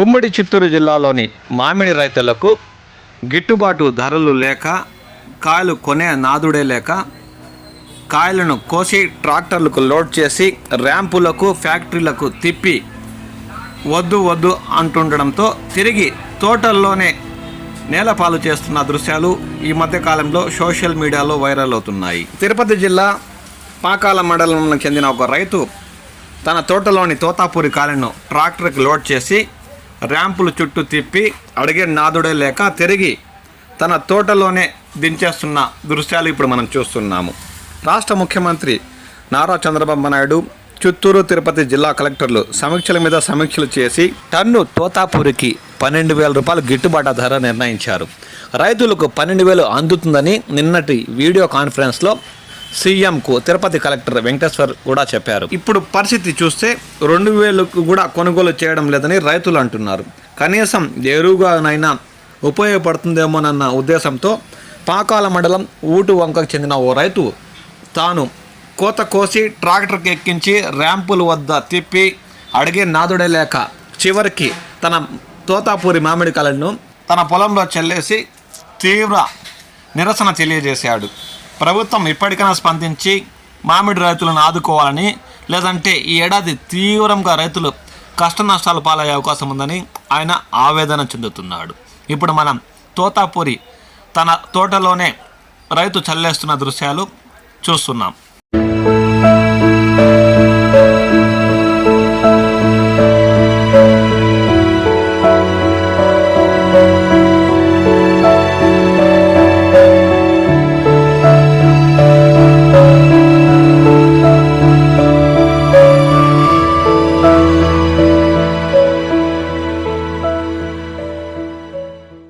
ఉమ్మడి చిత్తూరు జిల్లాలోని మామిడి రైతులకు గిట్టుబాటు ధరలు లేక కాయలు కొనే నాదుడే లేక కాయలను కోసి ట్రాక్టర్లకు లోడ్ చేసి ర్యాంపులకు ఫ్యాక్టరీలకు తిప్పి వద్దు వద్దు అంటుండడంతో తిరిగి తోటల్లోనే నేలపాలు చేస్తున్న దృశ్యాలు ఈ మధ్యకాలంలో సోషల్ మీడియాలో వైరల్ అవుతున్నాయి. తిరుపతి జిల్లా పాకాల మండలంకు చెందిన ఒక రైతు తన తోటలోని తోతాపూరి కాయలను ట్రాక్టర్కి లోడ్ చేసి ర్యాంపులు చుట్టూ తిప్పి అడిగే నాదుడే లేక తిరిగి తన తోటలోనే దించేస్తున్న దృశ్యాలు ఇప్పుడు మనం చూస్తున్నాము. రాష్ట్ర ముఖ్యమంత్రి నారా చంద్రబాబు నాయుడు చిత్తూరు తిరుపతి జిల్లా కలెక్టర్లు సమీక్షల మీద సమీక్షలు చేసి టన్ను తోతాపూరికి పన్నెండు వేల రూపాయలు గిట్టుబాటు ధర నిర్ణయించారు. రైతులకు పన్నెండు వేలు అందుతుందని నిన్నటి వీడియో కాన్ఫరెన్స్లో సీఎంకు తిరుపతి కలెక్టర్ వెంకటేశ్వర్ కూడా చెప్పారు. ఇప్పుడు పరిస్థితి చూస్తే రెండు వేలకు కూడా కొనుగోలు చేయడం లేదని రైతులు అంటున్నారు. కనీసం ఎరువుగానైనా ఉపయోగపడుతుందేమోనన్న ఉద్దేశంతో పాకాల మండలం ఊటు వంకకు చెందిన ఓ రైతు తాను కోత కోసి ట్రాక్టర్కి ఎక్కించి ర్యాంపుల వద్ద తిప్పి అడిగే నాదుడే లేక చివరికి తన తోతాపూరి మామిడి కళను తన పొలంలో చల్లేసి తీవ్ర నిరసన తెలియజేశాడు. ప్రభుత్వం ఇప్పటికైనా స్పందించి మామిడి రైతులను ఆదుకోవాలని లేదంటే ఈ ఏడాది తీవ్రంగా రైతులు కష్ట నష్టాలు పాలయ్యే అవకాశం ఉందని ఆయన ఆవేదన చెందుతున్నాడు. ఇప్పుడు మనం తోతాపూరి తన తోటలోనే రైతు చల్లేస్తున్న దృశ్యాలు చూస్తున్నాం.